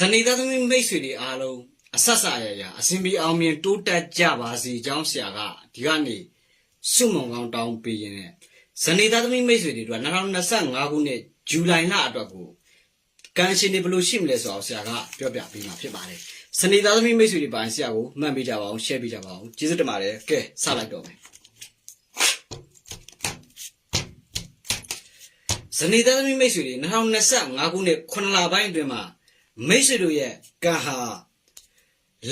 ဇနီးသားသမီးမိတ်ဆွေတွေအားလုံးအဆက်ဆရရအစဉ်ပြေအောင်မြင်တိုးတက်ကြပါစေကြောင်းဆရာကဒီကနေ့စုမုံကောင်းတောင်းပေးရင်ဇနီးသားသမီးမိတ်ဆွေတွေတို့2025ခုနှစ်ဇူလိုင်လအတွက်ကိုကန်ရှင်တွေဘယ်လိုရှိမလဲဆိုတော့ဆရာကပြောပြပေးမှာဖြစ်ပါတယ်ဇနီးသားသမီးမိတ်ဆွေတွေပိုင်းဆရာကိုမှတ်ပေးကြပါအောင် share ပေးကြပါအောင်ကျေးဇူးတင်ပါတယ်ကဲစလိုက်တော့မယ်ဇနီးသားသမီးမိတ်ဆွေတွေ2025ခုနှစ်9လပိုင်းအတွင်းမှာ မိတ်ဆွေတို့ရဲ့ကံဟာ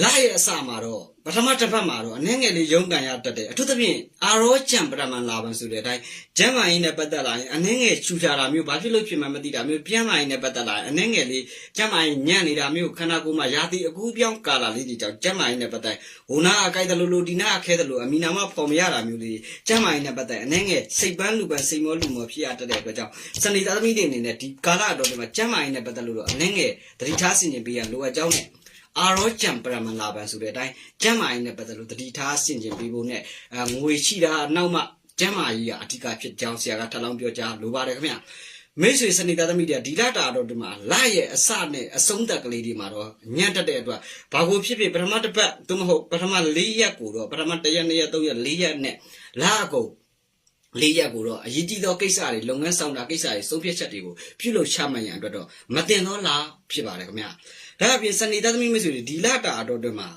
လာရဲ့အစမှာတော့ ပထမတစ်ပတ်မှာတော့အနှဲငယ်လေးရုန်းကန်ရတတ်တယ်အထူးသဖြင့်အာရောကြံပထမလာပန်ဆိုတဲ့အတိုင်းကျမ်းမာရေးနဲ့ပတ်သက်လာရင်အနှဲငယ်ချူချာတာမျိုးဘာဖြစ်လို့ဖြစ်မှမသိတာမျိုးပြန်မာရေးနဲ့ပတ်သက်လာရင်အနှဲငယ်လေးကျမ်းမာရေးညံ့နေတာမျိုးခန္ဓာကိုယ်မှာရာသီအကူပြောင်းကာလာလေးတွေကြောင့်ကျမ်းမာရေးနဲ့ပတ်သက်ဟိုနာအကိုက်တလူလူဒီနာအခဲတလူအမီနာမဖော်မရတာမျိုးလေးကျမ်းမာရေးနဲ့ပတ်သက်အနှဲငယ်စိတ်ပန်းလူပန်းစိတ်မောလူမောဖြစ်ရတတ်တဲ့အတွက်ကြောင့်စနေသားသမီးတွေအနေနဲ့ဒီကာလအတော်တွေမှာကျမ်းမာရေးနဲ့ပတ်သက်လို့တော့အနှဲငယ်သတိထားဆင်ခြင်ပေးရလိုအပ်ကြောင်းနဲ့ အာရောကြံပရမလာပန်ဆိုတဲ့အတိုင်းကျမ်းမာရေးနဲ့ပတ်သက်လို့တတိထားဆင်ခြင်ပြီးဖို့နဲ့အဲငွေရှိတာနောက်မှကျမ်းမာရေးကအဓိကဖြစ်ကြောင်းဆရာကထပ်လောင်းပြောကြားလိုပါတယ်ခင်ဗျမိတ်ဆွေစနေသားသမီးတွေကဒီလတာတော့ဒီမှာလာရဲ့အစနဲ့အဆုံးသက်ကလေးတွေမှာတော့ညံ့တက်တဲ့အတွက်ဘာကိုဖြစ်ဖြစ်ပထမတစ်ပတ်သို့မဟုတ်ပထမ၄ရက်ကိုတော့ပထမ၁ရက်၂ရက်၃ရက်၄ရက်နဲ့လာအကုန်လေးရက်ကိုတော့အရေးကြီးသောကိစ္စတွေလုပ်ငန်းဆောင်တာကိစ္စတွေဆုံးဖြတ်ချက်တွေကိုပြုလုပ်ချမှတ်ရန်အတွက်တော့မတင်တော့လားဖြစ်ပါတယ်ခင်ဗျာ ဒါအပြင်စနေသားသမီးမိတ်ဆွေတွေဒီလတာအတော်တွေမှာ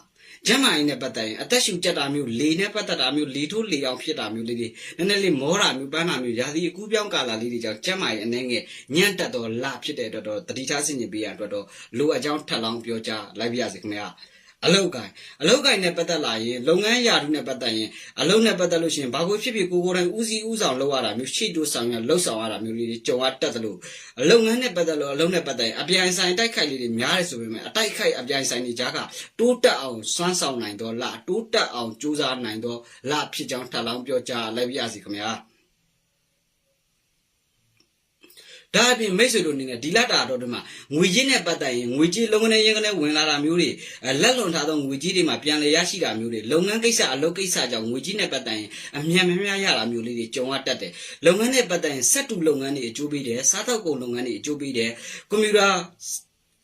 ကျမ်းမာရေးနဲ့ပတ်သက်ရင်အသက်ရှူကြက်တာမျိုးလေနဲ့ပတ်သက်တာမျိုးလေထိုးလေအောင်ဖြစ်တာမျိုးလေးတွေနည်းနည်းလေးမောတာမျိုးပန်းတာမျိုးရာသီအကူးပြောင်းကာလာလေးတွေကြောင့်ကျမ်းမာရေးအနေငယ်ညံ့တက်တော့လဖြစ်တဲ့အတွက်တော့တတိထားဆင်ခြင်ပေးရအတွက်တော့လိုအပ်ကြောင်းထပ်လောင်းပြောကြားလိုက်ပါရစေခင်ဗျာ အလုတ်ကိုင်အလုတ်ကိုင်နဲ့ပတ်သက်လာရင်လုပ်ငန်းရာထူးနဲ့ပတ်သက်ရင်အလုတ်နဲ့ပတ်သက်လို့ရှိရင်ဘာကိုဖြစ်ဖြစ်ကိုကိုယ်တိုင်ဦးစီးဦးဆောင်လုပ်ရတာမျိုးရှိတိုးဆောင်ရလှုပ်ဆောင်ရတာမျိုးလေးတွေကြုံရတတ်တယ်လို့အလုပ်ငန်းနဲ့ပတ်သက်လို့အလုပ်နဲ့ပတ်သက်ရင်အပြိုင်ဆိုင်တိုက်ခိုက်လေးတွေများတယ်ဆိုပေမဲ့အတိုက်ခိုက်အပြိုင်ဆိုင်တွေကြားကတိုးတက်အောင်စွမ်းဆောင်နိုင်တော့လားတိုးတက်အောင်ကြိုးစားနိုင်တော့လားဖြစ်ကြောင်းထပ်လောင်းပြောကြားလိုက်ပါရစေခင်ဗျာ ဒါအပြင်မိတ်ဆွေတို့အနေနဲ့ဒီလတာတော့ဒီမှာငွေကြီးနဲ့ပတ်သက်ရင်ငွေကြီးလုပ်ငန်းရင်းကနေဝင်လာတာမျိုးတွေအဲလက်လွန်ထားသောငွေကြီးတွေမှာပြန်လည်ရရှိတာမျိုးတွေလုပ်ငန်းကိစ္စအလုပ်ကိစ္စကြောင့်ငွေကြီးနဲ့ပတ်သက်ရင်အမြန်များများရတာမျိုးလေးတွေကြုံရတတ်တယ်လုပ်ငန်းနဲ့ပတ်သက်ရင်စက်တူလုပ်ငန်းတွေအကျိုးပေးတယ်စားတောက်ကုန်လုပ်ငန်းတွေအကျိုးပေးတယ်ကွန်ပျူတာ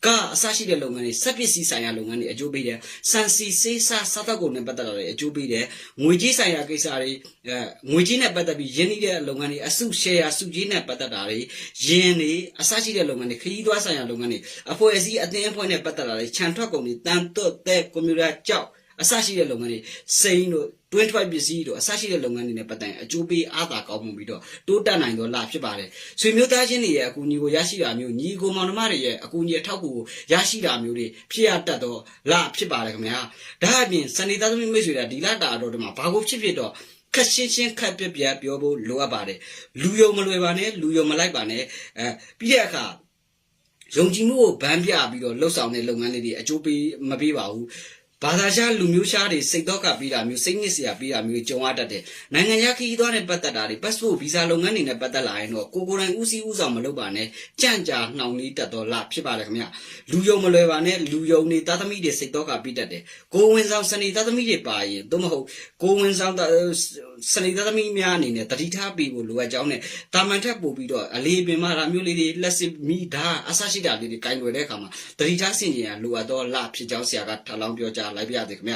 ကအစရှိတဲ့လုပ်ငန်းတွေစက်ပစ္စည်းဆိုင်ရာလုပ်ငန်းတွေအကျိုးပေးတယ်။စံစီစေးစားစားတောက်ကုန်နဲ့ပတ်သက်တာတွေအကျိုးပေးတယ်။ငွေကြီးဆိုင်ရာကိစ္စတွေအဲငွေကြီးနဲ့ပတ်သက်ပြီးရင်းနှီးတဲ့လုပ်ငန်းတွေအစုရှယ်ယာစုကြီးနဲ့ပတ်သက်တာတွေယင်းတွေအစရှိတဲ့လုပ်ငန်းတွေခရီးသွားဆိုင်ရာလုပ်ငန်းတွေအဖွဲ့အစည်းအသင်းအဖွဲ့နဲ့ပတ်သက်တာတွေခြံထွက်ကုန်တွေတန်တွတ်တဲ့ကွန်ပျူတာကြောက် အစရှိတဲ့လုပ်ငန်းတွေစိန်တို့တွင်းထွက်ပစ္စည်းတို့အစရှိတဲ့လုပ်ငန်းတွေနဲ့ပတ်သက်ရင်အကျိုးပေးအားသာကောင်းမှုပြီးတော့တိုးတက်နိုင်တော့လာဖြစ်ပါတယ်ဆွေမျိုးသားချင်းတွေရဲ့အကူအညီကိုရရှိတာမျိုးညီကိုမောင်နှမတွေရဲ့အကူအညီအထောက်အကူကိုရရှိတာမျိုးတွေဖြစ်ရတတ်တော့လာဖြစ်ပါတယ်ခင်ဗျာဒါအပြင်စနေသားသမီးမိတ်ဆွေတွေဒီလတာတော့ဒီမှာဘာကိုဖြစ်ဖြစ်တော့ခက်ရှင်းရှင်းခက်ပြပြပြောဖို့လိုအပ်ပါတယ်လူယုံမလွယ်ပါနဲ့လူယုံမလိုက်ပါနဲ့အဲပြီးတဲ့အခါယုံကြည်မှုကိုဗန်းပြပြီးတော့လှုပ်ဆောင်တဲ့လုပ်ငန်းလေးတွေအကျိုးပေးမပေးပါဘူး ဘာသာရှားလူမျိုးရှားတွေစိတ်တော့ကပြီးတာမျိုးစိတ်ညစ်စရာပြီးတာမျိုးကြုံရတတ်တယ်။နိုင်ငံခြားခရီးသွားတဲ့ပတ်သက်တာတွေ passport visa လုပ်ငန်းတွေနဲ့ပတ်သက်လာရင်တော့ကိုကိုယ်တိုင်ဦးစီးဦးဆောင်မလုပ်ပါနဲ့ကြန့်ကြာနှောင်လေးတက်တော့လာဖြစ်ပါတယ်ခင်ဗျ။လူယုံမလွယ်ပါနဲ့လူယုံနေသားသမီးတွေစိတ်တော့ကပြီးတတ်တယ်။ကိုဝင်ဆောင်စနေသားသမီးတွေပါရင်သို့မဟုတ်ကိုဝင်ဆောင်စနေသားသမီးများအနေနဲ့တတိထားပြီးဖို့လိုအပ်ကြောင်းနဲ့တာမန်ထက်ပို့ပြီးတော့အလေးပင်မဒါမျိုးလေးတွေလက်စစ်မိဒါအဆရှိတာလေးတွေကင်ွယ်တဲ့အခါမှာတတိထားဆင်ကျင်ရလိုအပ်တော့လာဖြစ်ကြောင်းဆရာကထပ်လောင်းပြောကြားလိုက်ပြရသေးခင်ဗျ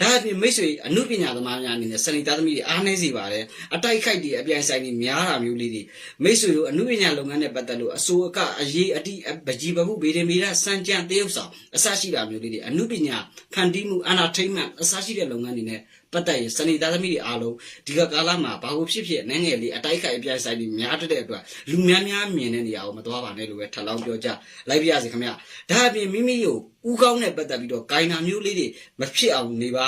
ဒါအပြင်မိတ်ဆွေအမှုပညာသမားများအနေနဲ့စနေသားသမီးတွေအားနည်းစေပါတယ်အတိုက်ခိုက်တွေအပြိုင်ဆိုင်တွေများတာမျိုးလေးတွေမိတ်ဆွေတို့အမှုပညာလုပ်ငန်းနဲ့ပတ်သက်လို့အစိုးအကအရေးအတိပကြီးပမှုဗေဒင်ဗေဒစံကြံတရုပ်ဆောင်အစရှိတာမျိုးလေးတွေအမှုပညာဖန်တီးမှု entertainment အစရှိတဲ့လုပ်ငန်းတွေနဲ့ ပတ်သက်ရင်စနေသားသမီးတွေအားလုံးဒီကကာလမှာဘာလို့ဖြစ်ဖြစ်နိုင်ငံလေးအတိုက်ခိုက်အပြိုင်ဆိုင်တွေများတဲ့အတွက်လူများများမြင်တဲ့နေရာကိုမသွားပါနဲ့လို့ပဲထပ်လောင်းပြောကြလိုက်ပြရစီခင်ဗျဒါအပြင်မိမိကိုဥကောင်းနဲ့ပတ်သက်ပြီးတော့ဂိုင်နာမျိုးလေးတွေမဖြစ်အောင်နေပါ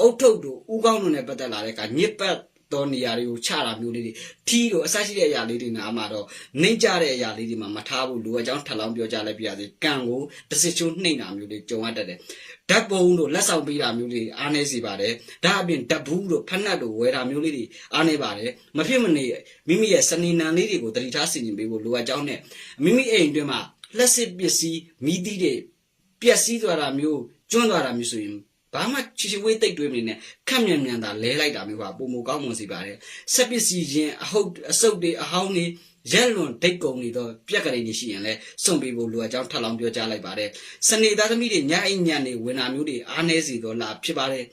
အုတ်ထုတ်တို့ဥကောင်းတို့နဲ့ပတ်သက်လာတဲ့အခါညစ်ပတ် တော်နေရာတွေကိုချတာမျိုးလေးတွေထီးတို့အဆရှိတဲ့အရာလေးတွေနားမှာတော့နှိမ့်ကြတဲ့အရာလေးတွေမှာမထားဘူးလူအကြောင်းထပ်လောင်းပြောကြလိုက်ပြရစီကံကိုတစ်စစ်ချိုးနှိမ့်တာမျိုးလေးကြုံရတတ်တယ်ဓာတ်ပုံတို့လက်ဆောင်ပေးတာမျိုးလေးအားနေစီပါတယ်ဒါအပြင်ဓာတ်ဘူးတို့ဖက်နှက်တို့ဝယ်တာမျိုးလေးတွေအားနေပါတယ်မဖြစ်မနေမိမိရဲ့စနေနံလေးတွေကိုတတိထားဆင်ခြင်ပေးဖို့လိုအပ်ကြောင်းနဲ့မိမိအိမ်အတွင်းမှာလက်စစ်ပစ္စည်းမိသီးတွေပျက်စီးသွားတာမျိုးကျွန်းသွားတာမျိုးဆိုရင် ဘာမှချီချီဝေးတိတ်တွေးမနေနဲ့ခက်မြန်မြန်သာလဲလိုက်တာမျိုးပါပုံမကောင်းမွန်စီပါတယ်ဆက်ပစ္စည်းချင်းအဟုတ်အစုပ်တွေအဟောင်းတွေရက်လွန်ဒိတ်ကုံနေတော့ပြက်ကလေးနေရှိရင်လဲစွန့်ပေးဖို့လိုအပ်ကြောင်းထပ်လောင်းပြောကြားလိုက်ပါတယ်စနေသားသမီးတွေညအိမ်ညံနေဝင်လာမျိုးတွေအားနည်းစီတော့လာဖြစ်ပါတယ်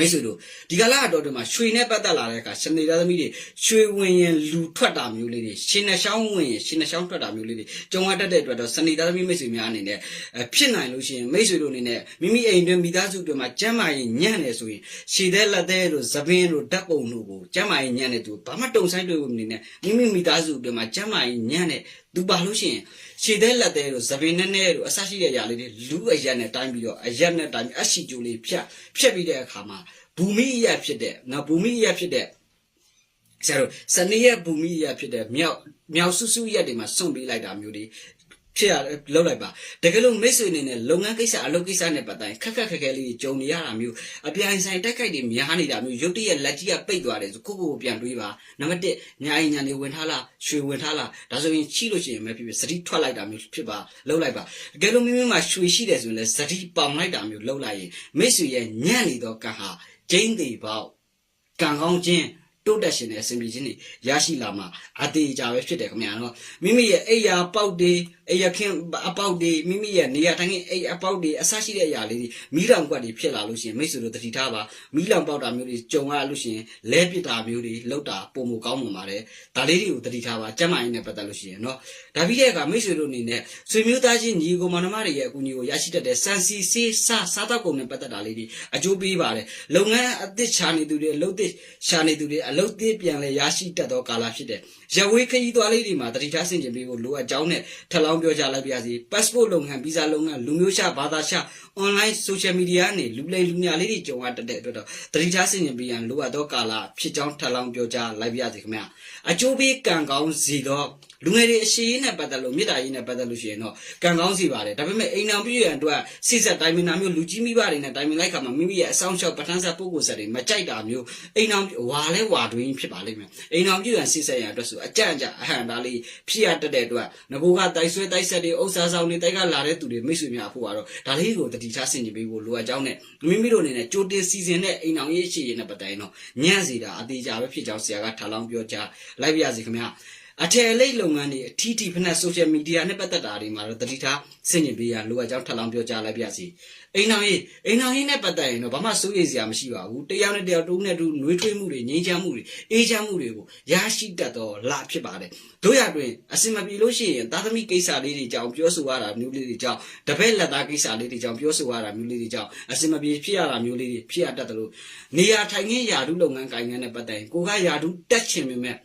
မိတ်ဆွေတို့ဒီကလာတော့ဒီမှာရွှေနဲ့ပတ်သက်လာတဲ့အခါစနေသားသမီးတွေရွှေဝင်ရင်လူထွက်တာမျိုးလေးတွေရှင်နှချောင်းဝင်ရင်ရှင်နှချောင်းထွက်တာမျိုးလေးတွေကြုံရတတ်တဲ့အတွက်တော့စနေသားသမီးမိတ်ဆွေများအနေနဲ့အဖြစ်နိုင်လို့ရှိရင်မိတ်ဆွေတို့အနေနဲ့မိမိအိမ်တွင်မိသားစုတွေမှာကျမ်းမာရင်ညံ့နေဆိုရင်ရှည်တဲ့လက်တဲ့တို့သပင်းတို့ဓာတ်ပုံတို့ကိုကျမ်းမာရင်ညံ့နေသူဘာမှတုံဆိုင်တွေ့ဝင်နေနဲ့မိမိမိသားစုတွေမှာကျမ်းမာရင်ညံ့နေသူပါလို့ရှိရင်ရှည်တဲ့လက်တဲ့တို့သပင်းနဲ့နဲ့တို့အဆရှိတဲ့ຢာလေးတွေလူအရက်နဲ့တိုင်းပြီးတော့အရက်နဲ့တိုင်းပြီးအရှိကျိုးလေးဖြတ်ဖြတ်ပြီးတဲ့အခါမှာဘူမိအရက်ဖြစ်တဲ့နော်ဘူမိအရက်ဖြစ်တဲ့ဆရာတို့စနေရက်ဘူမိရက်ဖြစ်တဲ့မြောက်မြောက်စုစုရက်တွေမှာစွန့်ပေးလိုက်တာမျိုးတွေ ဖြစ်ရလောက်လိုက်ပါတကယ်လို့မိတ်ဆွေအနေနဲ့လုပ်ငန်းကိစ္စအလုပ်ကိစ္စနဲ့ပတ်သက်ရင်ခက်ခက်ခက်ခဲလေးတွေကြုံနေရတာမျိုးအပြိုင်ဆိုင်တက်ခိုက်တွေများနေတာမျိုးရုတ်တရက်လက်ကြီးကပိတ်သွားတယ်ဆိုကိုကိုကိုပြန်တွေးပါနံပါတ်1ညာရင်ညာနေဝင်ထားလားရွှေဝင်ထားလားဒါဆိုရင်ချိလို့ရှိရင်မဖြစ်ဖြစ်စတိထွက်လိုက်တာမျိုးဖြစ်ပါလောက်လိုက်ပါတကယ်လို့မိမိမှာရွှေရှိတယ်ဆိုရင်လည်းစတိပေါင်လိုက်တာမျိုးလောက်လိုက်ရင်မိတ်ဆွေရဲ့ညံ့နေသောကံဟာကျင်းသေးပေါက်ကံကောင်းခြင်းတိုးတက်ရှင်တဲ့အစဉ်ပြေခြင်းတွေရရှိလာမှာအသေးကြပဲဖြစ်တယ်ခင်ဗျာနော်မိမိရဲ့အိယာပေါက်တွေ အိယာခင်းအပေါက်တွေမိမိရဲ့နေရာတိုင်းအိအပေါက်တွေအဆရှိတဲ့အရာလေးတွေမီးလောင်ကွက်တွေဖြစ်လာလို့ရှိရင်မိတ်ဆွေတို့တတိထားပါမီးလောင်ပေါက်တာမျိုးတွေကြုံရလို့ရှိရင်လဲပစ်တာမျိုးတွေလောက်တာပုံမကောင်းမှာပါတယ်ဒါလေးတွေကိုတတိထားပါကျမ်းမာရေးနဲ့ပတ်သက်လို့ရှိရင်နော်ဒါပြီးတဲ့အခါမိတ်ဆွေတို့အနေနဲ့ဆွေမျိုးသားချင်းညီကိုမောင်နှမတွေရဲ့အကူအညီကိုရရှိတတ်တဲ့စံစီစေးစစားတော့ကုန်နဲ့ပတ်သက်တာလေးတွေအကျိုးပေးပါတယ်လုပ်ငန်းအသစ်ချာနေသူတွေအလုပ်သစ်ချာနေသူတွေအလုပ်သစ်ပြန်လဲရရှိတတ်သောကာလဖြစ်တဲ့ရဝေးခရီးသွားလေးတွေမှာတတိထားဆင်ခြင်ပေးဖို့လိုအပ်ကြောင်းနဲ့ထပ်လောင်းပြောကြားလိုက်ပါရစေ passport လုပ်ငန်း visa လုပ်ငန်းလူမျိုးရှာဘာသာရှာ online social media နဲ့လူလိမ်လူညာလေးတွေကြုံရတတ်တဲ့အတွက်တော့တတိထားဆင်ခြင်ပေးရန်လိုအပ်သောကာလဖြစ်ကြောင်းထပ်လောင်းပြောကြားလိုက်ပါရစေခင်ဗျာအကျိုးပေးကံကောင်းစီတော့ လူငယ်တွေအရှိရေးနဲ့ပတ်သက်လို့မြေတားရေးနဲ့ပတ်သက်လို့ရှိရင်တော့ကံကောင်းစီပါတယ်ဒါပေမဲ့အိမ်အောင်ပြည့်ရန်အတွက်စိစက်တိုင်းမင်နာမျိုးလူကြီးမိဘတွေနဲ့တိုင်းမင်လိုက်ခါမှာမိမိရဲ့အဆောင်ရှောက်ပဋ္ဌာန်းဆက်ပုဂ္ဂိုလ်ဆက်တွေမကြိုက်တာမျိုးအိမ်အောင်ဝါလဲဝါတွင်းဖြစ်ပါလိမ့်မယ်အိမ်အောင်ပြည့်ရန်စိစက်ရန်အတွက်ဆိုအကြံ့ကြအဟံဒါလေးဖြစ်ရတတ်တဲ့အတွက်ငကိုကတိုက်ဆွဲတိုက်ဆက်တွေဥစ္စာဆောင်တွေတိုက်ကလာတဲ့သူတွေမိတ်ဆွေများအဖို့ကတော့ဒါလေးကိုတတိချဆင်ကြပေးဖို့လိုအပ်ကြောင်းနဲ့မိမိတို့အနေနဲ့ကြိုတင်စီစဉ်တဲ့အိမ်အောင်ရေးရှိရေးနဲ့ပတ်သက်ရင်တော့ညံ့စီတာအသေးကြပဲဖြစ်ကြောင်းဆရာကထားလောင်းပြောကြားလိုက်ပါရစေခင်ဗျာ အထည်အလိပ်လုပ်ငန်းတွေအထီးထီဖက်နဲ့ social media နဲ့ပတ်သက်တာတွေမှာတော့တတိထားဆင်ញင်ပေးရလိုအပ်ကြောင်းထပ်လောင်းပြောကြားလိုက်ပါစီအိမ်တော်ကြီးအိမ်တော်ကြီးနဲ့ပတ်သက်ရင်တော့ဘာမှစိုးရိမ်စရာမရှိပါဘူးတရားနဲ့တရားတူနဲ့တူနှွေးထွေးမှုတွေငြိမ်းချမ်းမှုတွေအေးချမ်းမှုတွေကိုရရှိတတ်တော့လဖြစ်ပါတယ်တို့ရတွင်အစင်မပြေလို့ရှိရင်သာသမီကိစ္စလေးတွေကြောင့်ပြောဆိုရတာမျိုးလေးတွေကြောင့်တပည့်လက်သားကိစ္စလေးတွေကြောင့်ပြောဆိုရတာမျိုးလေးတွေကြောင့်အစင်မပြေဖြစ်ရတာမျိုးလေးတွေဖြစ်ရတတ်တယ်လို့နေရာထိုင်ခင်းယာတုလုပ်ငန်းကိုင်ငန်းနဲ့ပတ်သက်ရင်ကိုကယာတုတက်ချင်ပေမဲ့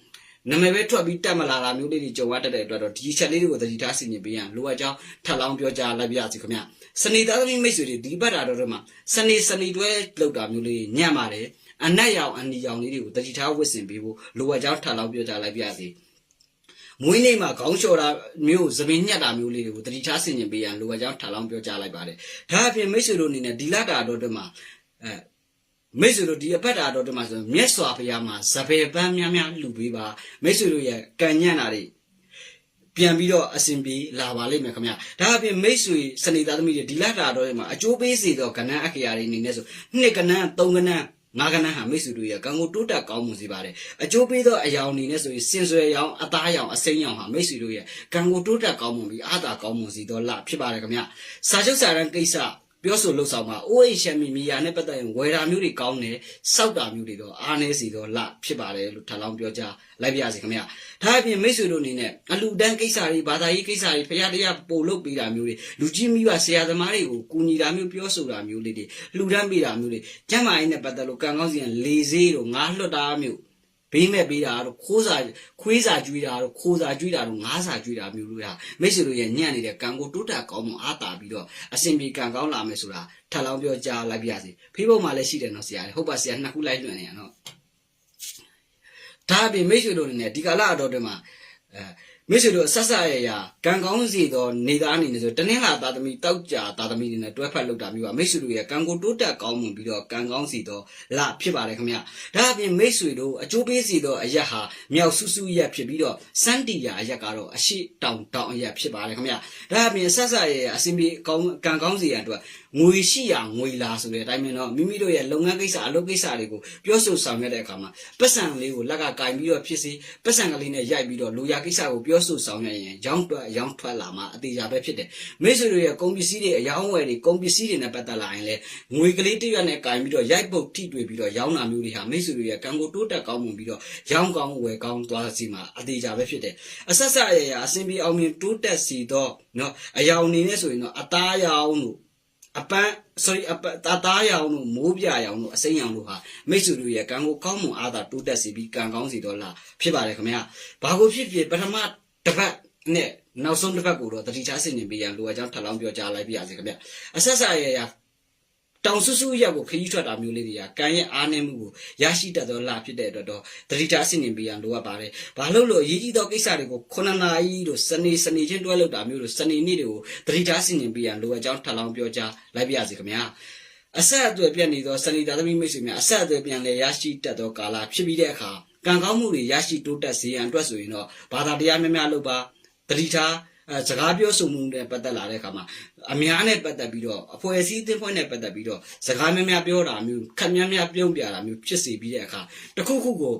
နာမည်ပဲထွက်ပြီးတက်မလာတာမျိုးလေးတွေကြုံရတတ်တဲ့အတွက်တော့ဒီချက်လေးတွေကိုသတိထားဆင်ခြင်ပေးရန်လိုအပ်ကြောင်းထပ်လောင်းပြောကြားလိုက်ပါရစေခင်ဗျစနေသားသမီးမိတ်ဆွေတွေဒီဘက်တာတော့မှာစနေစနေတွဲလောက်တာမျိုးလေးညံ့ပါတယ်အနက်ရောင်အနီရောင်လေးတွေကိုသတိထားဝတ်ဆင်ပေးဖို့လိုအပ်ကြောင်းထပ်လောင်းပြောကြားလိုက်ပါရစေမွေးနေ့မှာခေါင်းလျှော်တာမျိုးသပင်ညက်တာမျိုးလေးတွေကိုတတိထားဆင်ခြင်ပေးရန်လိုအပ်ကြောင်းထပ်လောင်းပြောကြားလိုက်ပါတယ်ဒါအပြင်မိတ်ဆွေတို့အနေနဲ့ဒီလတာတော့တည်းမှာအဲ မိတ်ဆွေတို့ဒီအပတ်တာတော့ဒီမှာဆိုမြက်စွာဘုရားမှာဇပယ်ပန်းများများလှူပေးပါမိတ်ဆွေတို့ရဲ့ကံညံ့တာတွေပြန်ပြီးတော့အစဉ်ပြေလာပါလိမ့်မယ်ခင်ဗျာဒါအပြင်မိတ်ဆွေစနေသားသမီးတွေဒီလတာတော့ဒီမှာအကျိုးပေးစေတော့ကဏ္ဍအခရာတွေအနေနဲ့ဆိုနှစ်ကဏ္ဍသုံးကဏ္ဍငါးကဏ္ဍဟာမိတ်ဆွေတို့ရဲ့ကံကိုတိုးတက်ကောင်းမှုစီပါတယ်အကျိုးပေးသောအယောင်အနေနဲ့ဆိုရင်စင်ဆွယ်ရောင်အသားရောင်အစိမ်းရောင်ဟာမိတ်ဆွေတို့ရဲ့ကံကိုတိုးတက်ကောင်းမှုပြီးအားသာကောင်းမှုစီတော့လဖြစ်ပါတယ်ခင်ဗျာစာချုပ်စာတမ်းကိစ္စ ပြောဆိုလှုပ်ဆောင်မှာအိုးအိမ်ရှမ်းမီမီယာနဲ့ပတ်သက်ရင်ဝယ်တာမျိုးတွေကောင်းတယ်စောက်တာမျိုးတွေတော့အားနေစီတော့လဖြစ်ပါတယ်လို့ထပ်လောင်းပြောကြားလိုက်ပါရစေခင်ဗျာဒါအပြင်မိတ်ဆွေတို့အနေနဲ့အလူတန်းကိစ္စတွေဘာသာရေးကိစ္စတွေဖရာတရားပို့လုပ်ပေးတာမျိုးတွေလူကြီးမိဘဆရာသမားတွေကိုကူညီတာမျိုးပြောဆိုတာမျိုးလေးတွေလှူဒန်းပေးတာမျိုးတွေကျမ်းမာရေးနဲ့ပတ်သက်လို့ကံကောင်းစီရင်လေစေးတို့ငါးလွတ်တာမျိုး ဘေးမဲ့ပေးတာတို့ခိုးစာခွေးစာကျွေးတာတို့ခိုးစာကျွေးတာတို့ငါးစာကျွေးတာမျိုးတို့ဟာမိတ်ဆွေတို့ရဲ့ညံ့နေတဲ့ကံကိုတိုးတက်ကောင်းမှုအားတာပြီးတော့အစဉ်ပြေကံကောင်းလာမယ်ဆိုတာထပ်လောင်းပြောကြားလိုက်ပါရစေဖေးဘုတ်မှာလည်းရှိတယ်နော်ဆရာဟုတ်ပါဆရာနှစ်ခုလိုက်လွှင့်နေရနော်ဒါအပြင်မိတ်ဆွေတို့အနေနဲ့ဒီကာလအတော်တွင်မှာအဲ မိတ်ဆွေတို့အဆက်ဆက်ရရကံကောင်းစီတော့နေသားအနေနဲ့ဆိုတနင်္လာသားသမီးတောက်ကြသားသမီးတွေနဲ့တွဲဖက်လုပ်တာမျိုးပါမိတ်ဆွေတို့ရဲ့ကံကိုတိုးတက်ကောင်းမွန်ပြီးတော့ကံကောင်းစီတော့လဖြစ်ပါတယ်ခင်ဗျဒါအပြင်မိတ်ဆွေတို့အကျိုးပေးစီတော့အရက်ဟာမြောက်ဆူဆူရက်ဖြစ်ပြီးတော့စန်းတီယာအရက်ကတော့အရှိတောင်တောင်အရက်ဖြစ်ပါတယ်ခင်ဗျဒါအပြင်ဆက်ဆက်ရရအစင်ပြေကောင်းကံကောင်းစီရအတွက်ငွေရှိရငွေလာဆိုတဲ့အတိုင်းမျိုးတော့မိမိတို့ရဲ့လုပ်ငန်းကိစ္စအလုပ်ကိစ္စတွေကိုပြောဆိုဆောင်ရွက်တဲ့အခါမှာပတ်စံလေးကိုလက်ကကင်ပြီးတော့ဖြစ်စီပတ်စံကလေးနဲ့ရိုက်ပြီးတော့လူရကိစ္စကိုပြောပြောဆိုဆောင်ရွက်ရင်ရောင်းထွက်ရောင်းထွက်လာမှာအသေးစားပဲဖြစ်တယ်မိတ်ဆွေတို့ရဲ့ကုန်ပစ္စည်းတွေအရောင်းဝယ်တွေကုန်ပစ္စည်းတွေနဲ့ပတ်သက်လာရင်လည်းငွေကလေးတစ်ရွက်နဲ့ကင်ပြီးတော့ရိုက်ပုတ်ထိတွေ့ပြီးတော့ရောင်းတာမျိုးတွေဟာမိတ်ဆွေတို့ရဲ့ကံကိုတိုးတက်ကောင်းမွန်ပြီးတော့ရောင်းကောင်းဝယ်ကောင်းသွားစီမှာအသေးစားပဲဖြစ်တယ်အဆက်ဆက်ရရအစဉ်ပြေအောင်မြင်တိုးတက်စီတော့နော်အယောင်နေနဲ့ဆိုရင်တော့အသားရောင်တို့အပန်း sorry အပတာတာရောင်တို့မိုးပြရောင်တို့အစိမ်းရောင်တို့ဟာမိတ်ဆွေတို့ရဲ့ကံကိုကောင်းမွန်အားသာတိုးတက်စေပြီးကံကောင်းစေတော့လားဖြစ်ပါတယ်ခင်ဗျာဘာကိုဖြစ်ဖြစ်ပထမ တစ်ပတ်နဲ့နောက်ဆုံးတစ်ပတ်ကိုတော့တတိချဆင်နေပေးရန်လိုအပ်ကြောင်းထပ်လောင်းပြောကြားလိုက်ပြရစေခင်ဗျာအဆက်ဆက်ရရတောင်ဆူဆူရက်ကိုခရီးထွက်တာမျိုးလေးတွေကကံရဲ့အားနည်းမှုကိုရရှိတတ်သောလာဖြစ်တဲ့အတွက်တော့တတိချဆင်နေပေးရန်လိုအပ်ပါတယ်ဘာလို့လို့အရေးကြီးသောကိစ္စတွေကို9နာရီတို့စနေစနေချင်းတွဲလောက်တာမျိုးတို့စနေနေ့တွေကိုတတိချဆင်နေပေးရန်လိုအပ်ကြောင်းထပ်လောင်းပြောကြားလိုက်ပြရစေခင်ဗျာအဆက်အသွယ်ပြတ်နေသောစနေသားသမီးမိတ်ဆွေများအဆက်အသွယ်ပြန်လဲရရှိတတ်သောကာလဖြစ်ပြီးတဲ့အခါ ကံကောင်းမှုတွေရရှိတိုးတက်စေရန်အတွက်ဆိုရင်တော့ဘာသာတရားများများလုပ်ပါတတိထားအဲစကားပြောဆိုမှုနဲ့ပတ်သက်လာတဲ့အခါမှာအများနဲ့ပတ်သက်ပြီးတော့အဖွဲ့အစည်းအသင်းဖွဲ့နဲ့ပတ်သက်ပြီးတော့စကားများများပြောတာမျိုးခက်များများပြုံးပြတာမျိုးဖြစ်စေပြီးတဲ့အခါတစ်ခုခုကို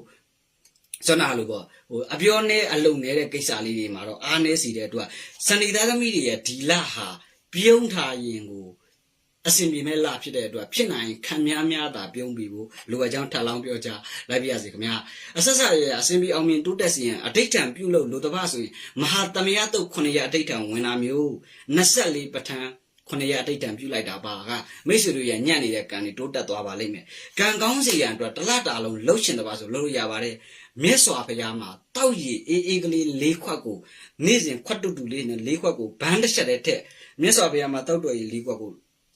စွမ်းနာလို့ပေါ့ဟိုအပြောနဲ့အလုံနေတဲ့ကိစ္စလေးတွေမှာတော့အားနည်းစီတဲ့အတွက်စနေသားသမီးတွေရဲ့ဒီလဟာပြုံးထားရင်ကို အစင်ပြေမဲ့လာဖြစ်တဲ့အတွက်ဖြစ်နိုင်ရင်ခံများများသာပြုံးပြီးဖို့လိုအပ်ကြောင်းထပ်လောင်းပြောကြလိုက်ပြရစီခင်ဗျာအဆက်ဆက်ရရအစင်ပြေအောင်မြင်တိုးတက်စီရင်အဋိဋ္ဌံပြုလို့လိုတပတ်ဆိုရင်မဟာတမယတုတ်9ရအဋိဋ္ဌံဝင်တာမျိုး24ပဋ္ဌာန်း9ရအဋိဋ္ဌံပြုလိုက်တာပါကမိတ်ဆွေတို့ရဲ့ညံ့နေတဲ့ကံတွေတိုးတက်သွားပါလိမ့်မယ်ကံကောင်းစီရန်အတွက်တစ်လတာလုံးလှုပ်ရှင်တပါဆိုလှုပ်လို့ရပါတယ်မြတ်စွာဘုရားမှာတောက်ရည်အေးအေးကလေး၄ခွက်ကိုနေ့စဉ်ခွက်တူတူလေးနဲ့၄ခွက်ကိုဘန်းတစ်ချက်တည်းထက်မြတ်စွာဘုရားမှာတောက်တော်ရည်၄ခွက်ကို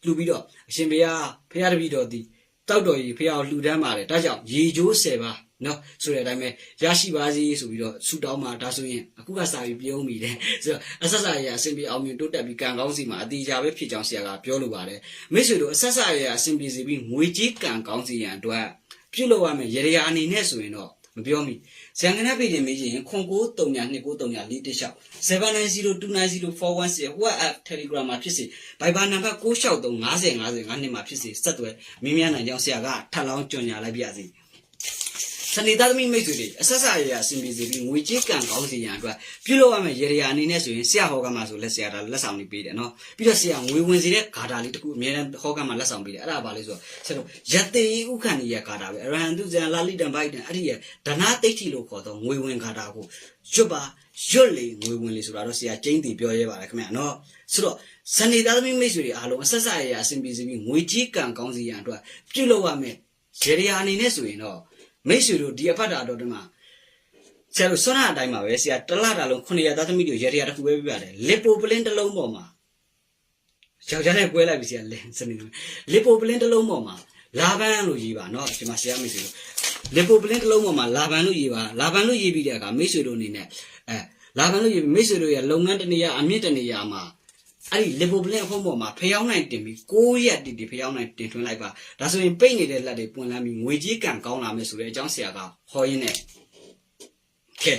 လှူပြီးတော့အရှင်ဘုရားဘုရားတပည့်တော်ဒီတောက်တော်ကြီးဘုရားကိုလှူဒန်းပါတယ်ဒါကြောင့်ရေချိုး၁၀ပါနော်ဆိုတဲ့အတိုင်းပဲရရှိပါစေဆိုပြီးတော့ဆုတောင်းမှာဒါဆိုရင်အခုကစာပြီးပြုံးမိတယ်ဆိုတော့အဆက်ဆက်ရအစဉ်ပြေအောင်မြင်တိုးတက်ပြီးကံကောင်းစီမှာအတီးကြပဲဖြစ်ကြောင်းဆရာကပြောလိုပါတယ်မိတ်ဆွေတို့အဆက်ဆက်ရအစဉ်ပြေစီပြီးငွေကြီးကံကောင်းစီရန်အတွက်ပြုလုပ်ရမယ်ရေရာအနေနဲ့ဆိုရင်တော့မ ပြောမိဇန်ကနပေတင်မေးရင်ခွန်ကို3ညာ2ကို3ညာ4တစ်လျှောက်790290416 WhatsApp Telegram မှာဖြစ်စေ Viber နံပါတ်663 50 50 5နှစ်မှာဖြစ်စေဆက်သွယ်မင်းများနိုင်ကြောင်းဆရာကထပ်လောင်းကြွညာလိုက်ပြစီ စနေသားသမီးမိတ်ဆွေတွေအဆက်ဆက်ရရအစဉ်ပြေစီပြီးငွေကြေးကံကောင်းစီရန်အတွက်ပြုလုပ်ရမယ်ရေရာအနေနဲ့ဆိုရင်ဆရာဟောကမှာဆိုလက်ဆရာဒါလက်ဆောင်လေးပေးတယ်နော်ပြီးတော့ဆရာငွေဝင်စီတဲ့ဂါထာလေးတစ်ခုအများနဲ့ဟောကမှာလက်ဆောင်ပေးတယ်အဲ့ဒါဘာလဲဆိုတော့ဆရာတို့ယတေဥက္ခဏီရဲ့ဂါထာပဲအရဟံတုဇံလာလိတံဘိုက်တံအဲ့ဒီရဲ့ဒနာတိဋ္ဌိလို့ခေါ်တော့ငွေဝင်ဂါထာကိုရွတ်ပါရွတ်လေငွေဝင်လေဆိုတာတော့ဆရာကျင်းတီပြောရဲပါတယ်ခင်ဗျာနော်ဆိုတော့စနေသားသမီးမိတ်ဆွေတွေအားလုံးအဆက်ဆက်ရရအစဉ်ပြေစီပြီးငွေကြီးကံကောင်းစီရန်အတွက်ပြုလုပ်ရမယ်ရေရာအနေနဲ့ဆိုရင်တော့ မိတ်ဆွေတို့ဒီအဖတ်တာတော်တည်းမှာ ဆရာတို့စွမ်းနာအတိုင်းမှာပဲဆရာတစ်လတာလုံး900သားသမီးတွေရေရတစ်ခုပဲပြပါတယ်လစ်ပိုပလင်းတစ်လုံးပေါ်မှာယောက်ျားနဲ့ပွဲလိုက်ပြီဆရာလင်းစနေတယ်လစ်ပိုပလင်းတစ်လုံးပေါ်မှာလာဘန်လို့ရေးပါเนาะဒီမှာဆရာမိတ်ဆွေတို့လစ်ပိုပလင်းတစ်လုံးပေါ်မှာလာဘန်လို့ရေးပါလာဘန်လို့ရေးပြီးတဲ့အခါမိတ်ဆွေတို့အနေနဲ့အဲလာဘန်လို့ရေးပြီးမိတ်ဆွေတို့ရဲ့လုပ်ငန်းတစ်နေရာအမြင့်တစ်နေရာမှာ အဲ့ဒီလစ်ပိုပလင်းအဖုံးပေါ်မှာဖျောင်းနိုင်တင်ပြီး6ရက်တိတိဖျောင်းနိုင်တင်ထွင်းလိုက်ပါဒါဆိုရင်ပိတ်နေတဲ့လက်တွေပွင့်လန်းပြီးငွေကြီးကံကောင်းလာမယ်ဆိုတဲ့အကြောင်းဆရာကဟောရင်းနဲ့ကဲ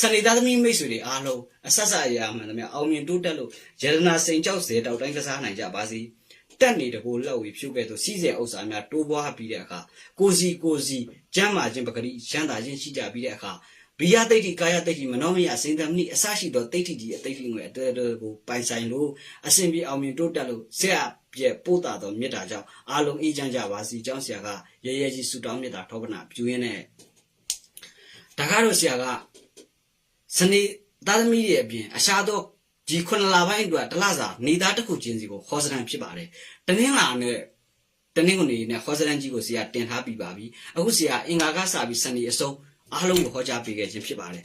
စနေသားသမီးမိတ်ဆွေတွေအားလုံးအဆက်ဆက်အရာမှန်သမျှအောင်မြင်တိုးတက်လို့ယရနာစိန်ကြောက်စေတောက်တိုင်းကစားနိုင်ကြပါစေတက်နေတကိုလောက်ဝီဖြုတ်ခဲ့သောစီးစဲဥစ္စာများတိုးပွားပြီးတဲ့အခါကိုစီကိုစီကျမ်းမာခြင်းပဂတိရန်တာခြင်းရှိကြပြီးတဲ့အခါ ဘိယတိတ်တိကာယတိတ်တိမနောမယစိန်သမဏိအစရှိသောတိတ်တိကြီးအတိတ်တိငွေအတဲတဲကိုပိုင်ဆိုင်လို့အစဉ်ပြေအောင်မြင်တိုးတက်လို့ဆရာပြည့်ပို့တာသောမေတ္တာကြောင့်အားလုံးအေးချမ်းကြပါစေကြောင်းဆရာကရဲရဲကြီးဆုတောင်းမေတ္တာထောပနာပြုရင်းနဲ့ဒါကတော့ဆရာကစနေသားသမီးတွေအပြင်အရှာတော့ဒီခုနစ်လပိုင်းအတွက်တစ်လစာနေသားတစ်ခုချင်းစီကိုခေါ်စရန်ဖြစ်ပါတယ်။တနင်္လာနဲ့တနင်္ဂနွေနဲ့ခေါ်စရန်ကြီးကိုဆရာတင်ထားပြီးပါပြီ။အခုဆရာအင်္ဂါကစပြီးစနေအစုံ အားလုံးကိုဟောကြားပေးခဲ့ခြင်းဖြစ်ပါတယ်